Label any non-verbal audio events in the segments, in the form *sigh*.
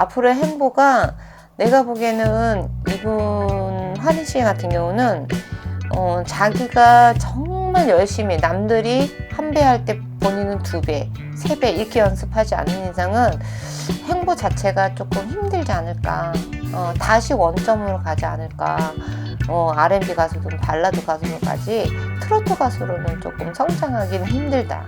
앞으로의 행보가 내가 보기에는 이분 환희 씨 같은 경우는 어, 자기가 정말 열심히 남들이 한 배 할 때 본인은 두 배, 세 배 이렇게 연습하지 않는 이상은 행보 자체가 조금 힘들지 않을까. 어, 다시 원점으로 가지 않을까. 어, R&B 가수든 발라드 가수로까지 트로트 가수로는 조금 성장하기는 힘들다.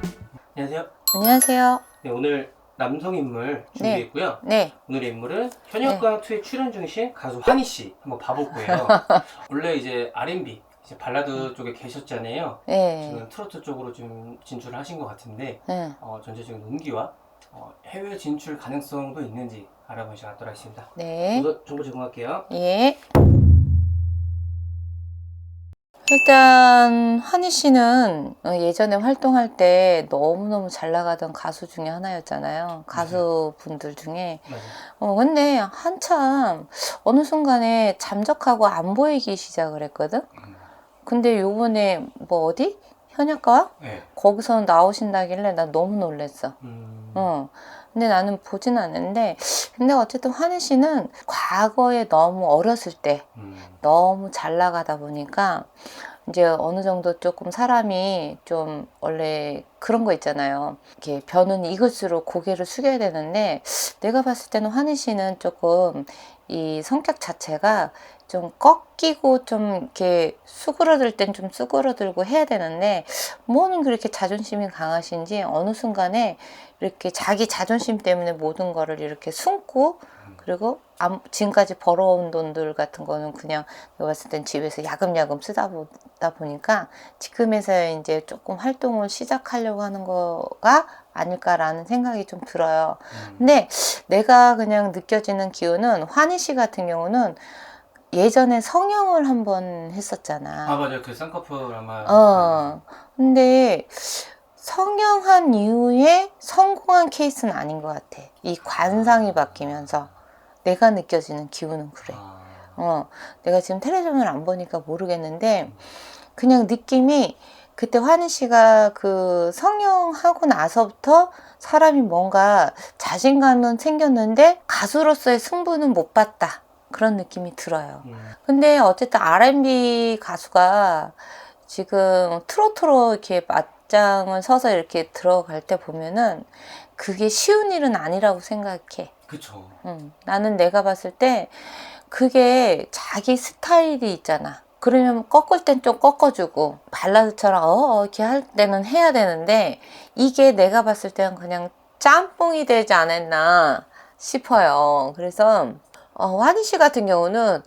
안녕하세요. 안녕하세요. 네, 오늘 남성 인물 준비했고요. 네, 오늘의 인물은 현역과 투에 출연 중이신 가수 환희 씨 한번 봐볼 거예요. *laughs* 원래 이제 R&B 이제 발라드 쪽에 계셨잖아요. 네, 지금 트로트 쪽으로 좀 진출을 하신 것 같은데 네. 어, 전체적인 운기와 어, 해외 진출 가능성도 있는지 알아보시도록 하겠습니다. 네. 정보 제공할게요. 예. 일단 한희 씨는 어, 예전에 활동할 때 너무너무 잘 나가던 가수 중에 하나였잖아요. 가수분들 중에. 어, 근데 한참 어느 순간에 잠적하고 안 보이기 시작을 했거든? 음, 근데 요번에 뭐 어디? 현역가? 네. 거기서 나오신다길래 나 너무 놀랬어. 음, 어. 근데 나는 보진 않는데, 근데 어쨌든 환희 씨는 과거에 너무 어렸을 때 음, 너무 잘 나가다 보니까 이제 어느 정도 조금 사람이 좀 원래 그런 거 있잖아요. 이렇게 변은 익을수록 고개를 숙여야 되는데 내가 봤을 때는 환희 씨는 조금 이 성격 자체가 좀 꺾이고 좀 이렇게 수그러들 땐 좀 수그러들고 해야 되는데 뭐는 그렇게 자존심이 강하신지 어느 순간에 이렇게 자기 자존심 때문에 모든 거를 이렇게 숨고 그리고 암- 지금까지 벌어온 돈들 같은 거는 그냥 내가 봤을 땐 집에서 야금야금 쓰다 보다 보니까 지금에서 이제 조금 활동을 시작하려고 하는 거가 아닐까라는 생각이 좀 들어요. 음, 근데 내가 그냥 느껴지는 기운은 환희 씨 같은 경우는 예전에 성형을 한 번 했었잖아. 아 맞아요. 그 쌍꺼풀 아마 어. 근데 성형한 이후에 성공한 케이스는 아닌 것 같아. 이 관상이 바뀌면서 내가 느껴지는 기분은 그래. 아, 어, 내가 지금 텔레비전을 안 보니까 모르겠는데 그냥 느낌이 그때 환희 씨가 그 성형하고 나서부터 사람이 뭔가 자신감은 생겼는데 가수로서의 승부는 못 봤다. 그런 느낌이 들어요. 음, 근데 어쨌든 R&B 가수가 지금 트로트로 이렇게 맞장을 서서 이렇게 들어갈 때 보면은 그게 쉬운 일은 아니라고 생각해. 그쵸. 음, 나는 내가 봤을 때 그게 자기 스타일이 있잖아. 그러면 꺾을 땐 좀 꺾어주고 발라드처럼 어, 어 이렇게 할 때는 해야 되는데 이게 내가 봤을 때는 그냥 짬뽕이 되지 않았나 싶어요. 그래서 어, 환희 씨 같은 경우는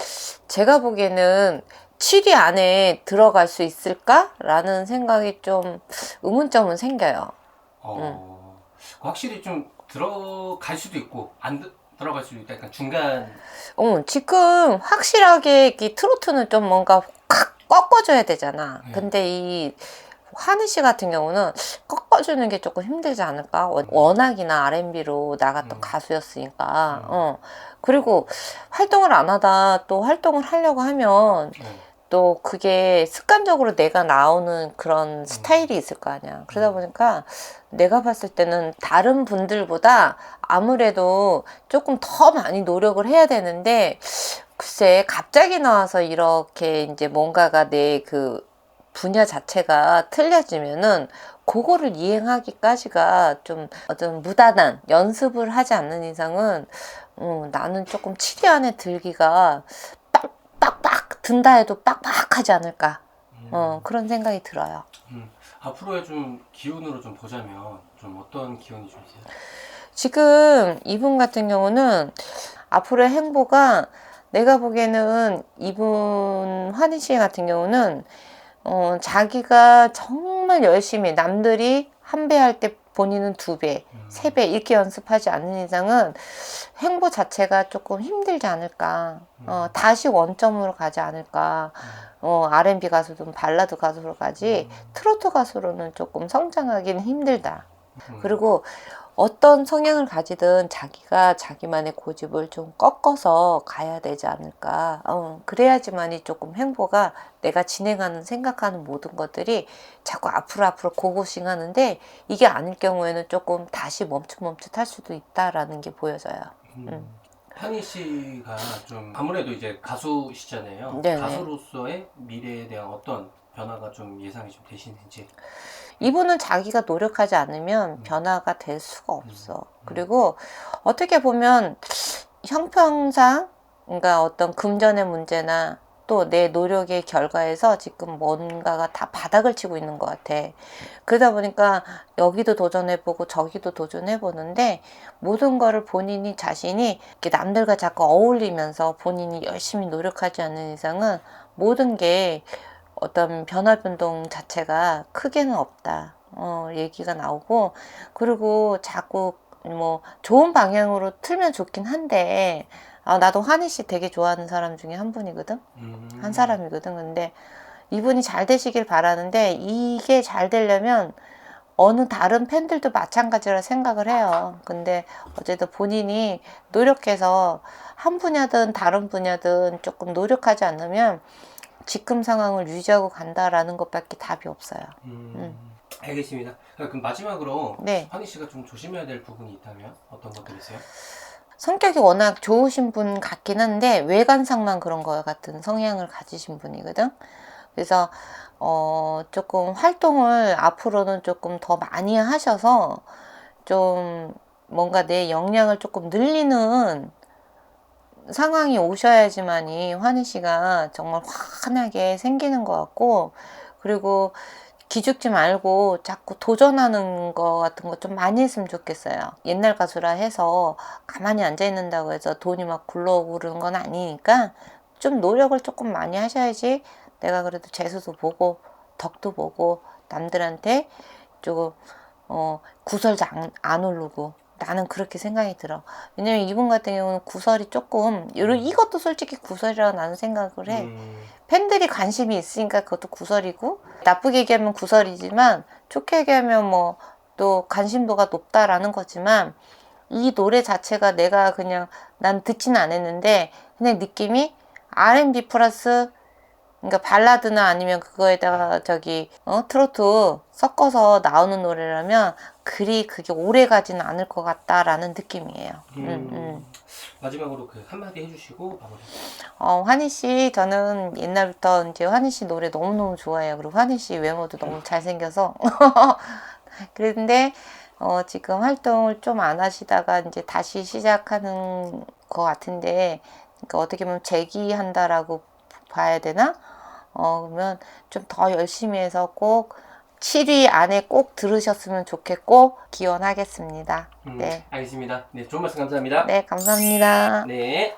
제가 보기에는 7위 안에 들어갈 수 있을까라는 생각이 좀 의문점은 생겨요. 어, 확실히 좀 들어갈 수도 있고 안 드- 들어갈 수도 있다. 약간 중간 어, 지금 확실하게 이 트로트는 좀 뭔가 확 꺾어줘야 되잖아. 네. 근데 이 환희 씨 같은 경우는 꺾어주는 게 조금 힘들지 않을까? 워- 워낙이나 R&B로 나갔던 음. 가수였으니까. 음. 어. 그리고 활동을 안 하다 또 활동을 하려고 하면 네. 또 그게 습관적으로 내가 나오는 그런 스타일이 있을 거 아니야. 그러다 음. 보니까 내가 봤을 때는 다른 분들보다 아무래도 조금 더 많이 노력을 해야 되는데 글쎄 갑자기 나와서 이렇게 이제 뭔가가 내 그 분야 자체가 틀려지면은 그거를 이행하기까지가 좀 어떤 무단한 연습을 하지 않는 이상은 음, 나는 조금 7위 안에 들기가 든다 해도 빡빡하지 않을까 음, 어, 그런 생각이 들어요. 음, 앞으로의 좀 기운으로 좀 보자면 좀 어떤 기운이 좀 있어요? 지금 이분 같은 경우는 앞으로의 행보가 내가 보기에는 이분 환희 씨 같은 경우는 어, 자기가 정말 열심히 남들이 한배할 때 본인은 두 배, 음, 세배 이렇게 연습하지 않는 이상은 행보 자체가 조금 힘들지 않을까. 어, 다시 원점으로 가지 않을까. 어, R&B 가수든 발라드 가수로까지 트로트 가수로는 조금 성장하기는 힘들다. 음, 그리고 어떤 성향을 가지든 자기가 자기만의 고집을 좀 꺾어서 가야 되지 않을까. 어, 그래야지만이 조금 행보가 내가 진행하는 생각하는 모든 것들이 자꾸 앞으로 앞으로 고고싱 하는데 이게 아닐 경우에는 조금 다시 멈칫멈칫 할 수도 있다라는 게 보여져요. 음, 음. 환희 씨가 좀 아무래도 이제 가수시잖아요. 네네. 가수로서의 미래에 대한 어떤 변화가 좀 예상이 좀 되시는지. 이분은 자기가 노력하지 않으면 음. 변화가 될 수가 없어. 음. 그리고 어떻게 보면 형평상 그러니까 어떤 금전의 문제나 또 내 노력의 결과에서 지금 뭔가가 다 바닥을 치고 있는 것 같아. 그러다 보니까 여기도 도전해보고 저기도 도전해보는데 모든 거를 본인이 자신이 남들과 자꾸 어울리면서 본인이 열심히 노력하지 않는 이상은 모든 게 어떤 변화 변동 자체가 크게는 없다. 어, 얘기가 나오고 그리고 자꾸 뭐 좋은 방향으로 틀면 좋긴 한데 아, 나도 환희 씨 되게 좋아하는 사람 중에 한 분이거든. 음. 한 사람이거든. 근데 이분이 잘 되시길 바라는데 이게 잘 되려면 어느 다른 팬들도 마찬가지라 생각을 해요. 근데 어쨌든 본인이 노력해서 한 분야든 다른 분야든 조금 노력하지 않으면 지금 상황을 유지하고 간다라는 것밖에 답이 없어요. 음. 알겠습니다. 그럼 마지막으로 네. 환희 씨가 좀 조심해야 될 부분이 있다면 어떤 것들이세요? 성격이 워낙 좋으신 분 같긴 한데 외관상만 그런 거 같은 성향을 가지신 분이거든. 그래서 어 조금 활동을 앞으로는 조금 더 많이 하셔서 좀 뭔가 내 역량을 조금 늘리는 상황이 오셔야지만이 환희 씨가 정말 환하게 생기는 것 같고 그리고 기죽지 말고 자꾸 도전하는 거 같은 거 좀 많이 했으면 좋겠어요. 옛날 가수라 해서 가만히 앉아 있는다고 해서 돈이 막 굴러오고 그러는 건 아니니까 좀 노력을 조금 많이 하셔야지 내가 그래도 재수도 보고 덕도 보고 남들한테 조금 어 구설도 안, 안 오르고 나는 그렇게 생각이 들어. 왜냐면 이분 같은 경우는 구설이 조금 이런 이것도 솔직히 구설이라고 나는 생각을 해. 음. 팬들이 관심이 있으니까 그것도 구설이고 나쁘게 얘기하면 구설이지만 좋게 얘기하면 뭐 또 관심도가 높다라는 거지만 이 노래 자체가 내가 그냥 난 듣지는 않았는데 그냥 느낌이 R&B 플러스 그러니까 발라드나 아니면 그거에다가 저기 어 트로트 섞어서 나오는 노래라면 그리 그게 오래 가지는 않을 것 같다라는 느낌이에요. 음, 음. 음. 마지막으로 그 한마디 해주시고 마무리. 어, 환희 씨, 저는 옛날부터 이제 환희 씨 노래 너무너무 좋아해요. 그리고 환희 씨 외모도 너무 잘생겨서. *laughs* 그런데, 어, 지금 활동을 좀 안 하시다가 이제 다시 시작하는 것 같은데, 그러니까 어떻게 보면 재기한다라고 봐야 되나? 어, 그러면 좀 더 열심히 해서 꼭 7위 안에 꼭 들으셨으면 좋겠고, 기원하겠습니다. 음, 네. 알겠습니다. 네, 좋은 말씀 감사합니다. 네, 감사합니다. 네.